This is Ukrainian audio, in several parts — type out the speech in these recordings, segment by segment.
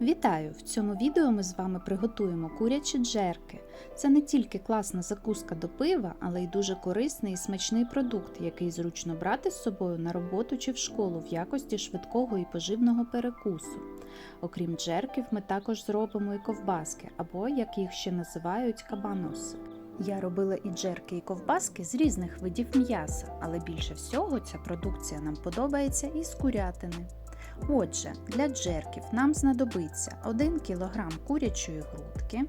Вітаю! В цьому відео ми з вами приготуємо курячі джерки. Це не тільки класна закуска до пива, але й дуже корисний і смачний продукт, який зручно брати з собою на роботу чи в школу в якості швидкого і поживного перекусу. Окрім джерків, ми також зробимо і ковбаски, або як їх ще називають кабаноси. Я робила і джерки, і ковбаски з різних видів м'яса, але більше всього ця продукція нам подобається із курятини. Отже, для джерків нам знадобиться 1 кг курячої грудки.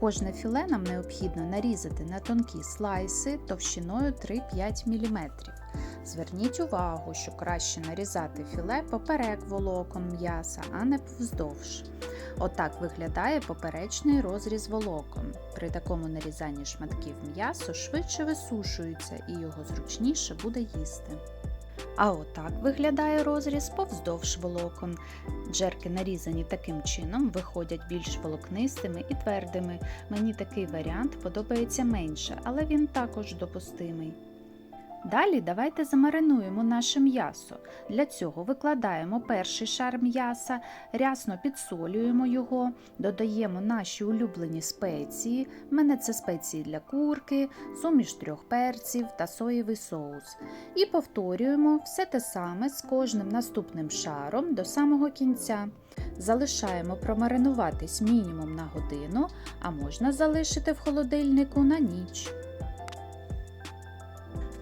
Кожне філе нам необхідно нарізати на тонкі слайси товщиною 3-5 мм. Зверніть увагу, що краще нарізати філе поперек волокон м'яса, а не вздовж. Отак виглядає поперечний розріз волокон. При такому нарізанні шматків м'ясо швидше висушується і його зручніше буде їсти. А отак виглядає розріз повздовж волокон. Джерки, нарізані таким чином, виходять більш волокнистими і твердими. Мені такий варіант подобається менше, але він також допустимий. Далі давайте замаринуємо наше м'ясо. Для цього викладаємо перший шар м'яса, рясно підсолюємо його, додаємо наші улюблені спеції. В мене це спеції для курки, суміш трьох перців та соєвий соус. І повторюємо все те саме з кожним наступним шаром до самого кінця. Залишаємо промаринуватись мінімум на годину, а можна залишити в холодильнику на ніч.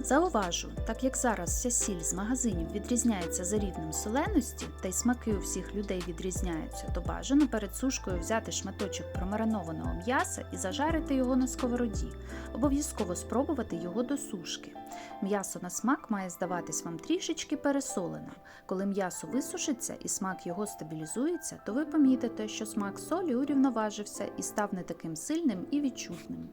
Зауважу, так як зараз вся сіль з магазинів відрізняється за рівнем соленості, та й смаки у всіх людей відрізняються, то бажано перед сушкою взяти шматочок промаринованого м'яса і зажарити його на сковороді. Обов'язково спробувати його до сушки. М'ясо на смак має здаватись вам трішечки пересоленим. Коли м'ясо висушиться і смак його стабілізується, то ви помітите, що смак солі урівноважився і став не таким сильним і відчутним.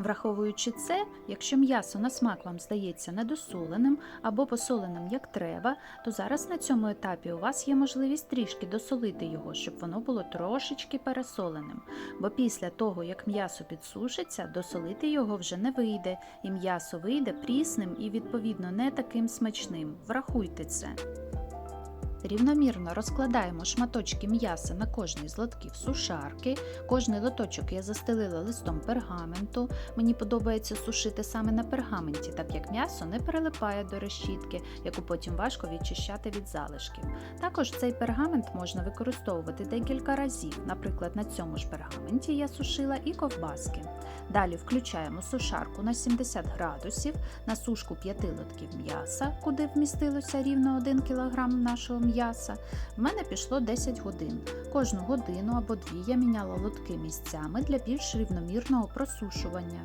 Враховуючи це, якщо м'ясо на смак вам здається недосоленим або посоленим як треба, то зараз на цьому етапі у вас є можливість трішки досолити його, щоб воно було трошечки пересоленим. Бо після того, як м'ясо підсушиться, досолити його вже не вийде, і м'ясо вийде прісним і, відповідно, не таким смачним. Врахуйте це. Рівномірно розкладаємо шматочки м'яса на кожний з лотків сушарки. Кожний лоточок я застелила листом пергаменту. Мені подобається сушити саме на пергаменті, так як м'ясо не прилипає до решітки, яку потім важко відчищати від залишків. Також цей пергамент можна використовувати декілька разів. Наприклад, на цьому ж пергаменті я сушила і ковбаски. Далі включаємо сушарку на 70 градусів, на сушку 5 лотків м'яса, куди вмістилося рівно 1 кг нашого м'яса. В мене пішло 10 годин. Кожну годину або дві я міняла лотки місцями для більш рівномірного просушування.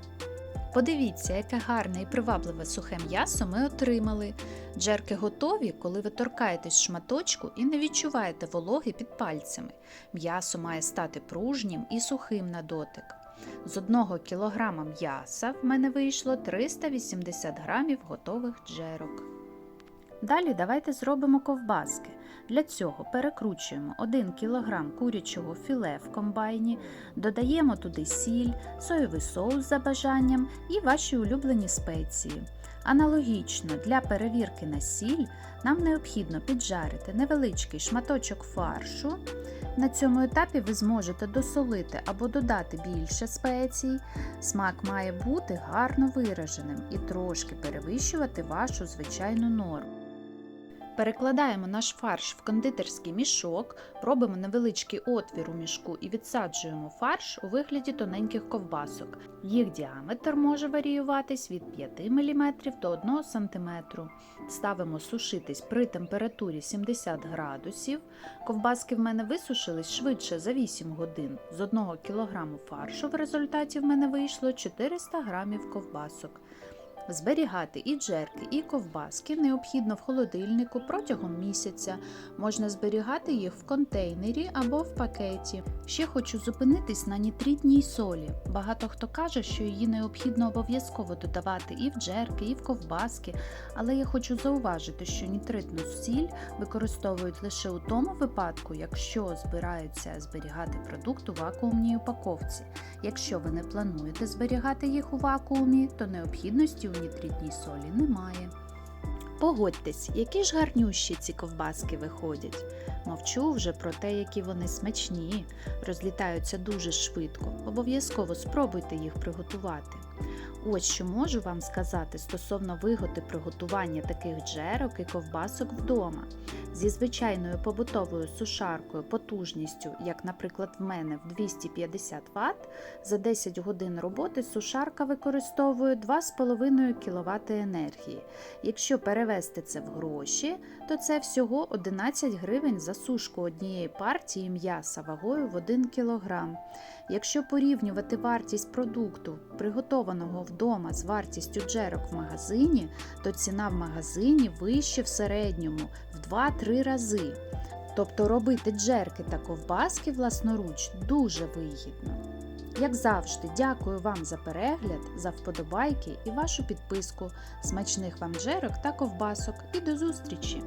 Подивіться, яке гарне і привабливе сухе м'ясо ми отримали. Джерки готові, коли ви торкаєтесь шматочку і не відчуваєте вологи під пальцями. М'ясо має стати пружнім і сухим на дотик. З 1 кг м'яса в мене вийшло 380 г готових джерок. Далі давайте зробимо ковбаски. Для цього перекручуємо 1 кг курячого філе в комбайні, додаємо туди сіль, соєвий соус за бажанням і ваші улюблені спеції. Аналогічно для перевірки на сіль нам необхідно піджарити невеличкий шматочок фаршу. На цьому етапі ви зможете досолити або додати більше спецій. Смак має бути гарно вираженим і трошки перевищувати вашу звичайну норму. Перекладаємо наш фарш в кондитерський мішок, робимо невеличкий отвір у мішку і відсаджуємо фарш у вигляді тоненьких ковбасок. Їх діаметр може варіюватись від 5 мм до 1 см. Ставимо сушитись при температурі 70 градусів. Ковбаски в мене висушились швидше за 8 годин. З 1 кг фаршу в результаті в мене вийшло 400 г ковбасок. Зберігати і джерки, і ковбаски необхідно в холодильнику протягом місяця. Можна зберігати їх в контейнері або в пакеті. Ще хочу зупинитись на нітритній солі. Багато хто каже, що її необхідно обов'язково додавати і в джерки, і в ковбаски, але я хочу зауважити, що нітритну сіль використовують лише у тому випадку, якщо збираються зберігати продукт у вакуумній упаковці. Якщо ви не плануєте зберігати їх у вакуумі, то необхідності нітритній солі немає. погодьтесь, які ж гарнющі ці ковбаски виходять. Мовчу вже про те, які вони смачні, розлітаються дуже швидко. Обов'язково спробуйте їх приготувати. Ось що можу вам сказати стосовно вигоди приготування таких джерок і ковбасок вдома. Зі звичайною побутовою сушаркою потужністю, як, наприклад, в мене в 250 Вт, за 10 годин роботи сушарка використовує 2,5 кВт енергії. Якщо перевести це в гроші, то це всього 11 гривень за сушку однієї партії м'яса вагою в 1 кг. Якщо порівнювати вартість продукту, приготованого вдома з вартістю джерок в магазині, то ціна в магазині вище в середньому в 2-3 рази. Тобто робити джерки та ковбаски власноруч дуже вигідно. Як завжди, дякую вам за перегляд, за вподобайки і вашу підписку. Смачних вам джерок та ковбасок і до зустрічі!